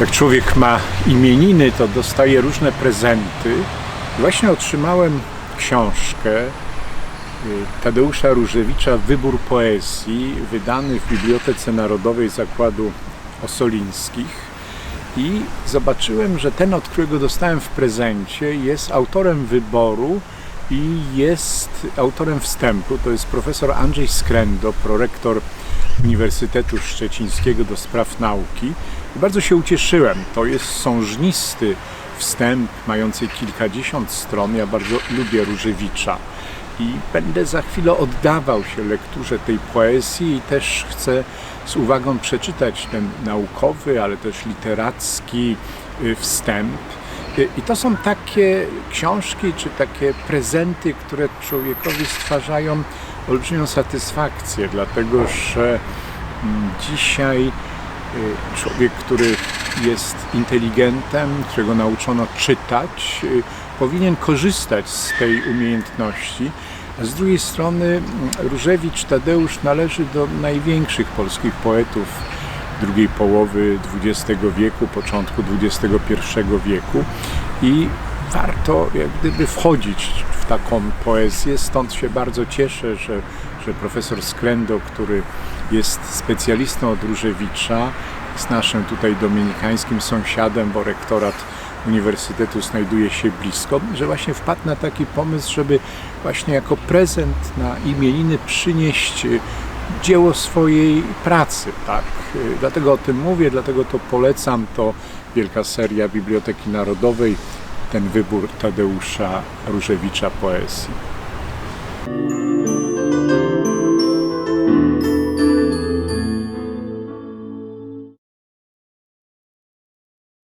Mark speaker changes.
Speaker 1: Jak człowiek ma imieniny, to dostaje różne prezenty. Właśnie otrzymałem książkę y, Tadeusza Różewicza Wybór poezji, wydany w Bibliotece Narodowej Zakładu Osolińskich. I zobaczyłem, że ten, od którego dostałem w prezencie, jest autorem wyboru i jest autorem wstępu. To jest profesor Andrzej Skrendo, prorektor Uniwersytetu Szczecińskiego do spraw nauki. I bardzo się ucieszyłem. To jest sążnisty wstęp mający kilkadziesiąt stron. Ja bardzo lubię Różewicza i będę za chwilę oddawał się lekturze tej poezji i też chcę z uwagą przeczytać ten naukowy, ale też literacki y, wstęp. I to są takie książki czy takie prezenty, które człowiekowi stwarzają olbrzymią satysfakcję, dlatego że mm, dzisiaj y, człowiek, który jest inteligentem, którego nauczono czytać, y, powinien korzystać z tej umiejętności. A z drugiej strony mm, Różewicz Tadeusz należy do największych polskich poetów drugiej połowy XX wieku, początku XXI wieku i warto jak gdyby wchodzić w taką poezję. Stąd się bardzo cieszę, że, że profesor Skrendo, który jest specjalistą od Różewicza, jest naszym tutaj dominikańskim sąsiadem, bo rektorat uniwersytetu znajduje się blisko, że właśnie wpadł na taki pomysł, żeby właśnie jako prezent na imieniny przynieść y, dzieło swojej pracy, tak? Y, Dlatego o tym mówię, dlatego to polecam, to wielka seria Biblioteki Narodowej, ten wybór Tadeusza Różewicza poezji.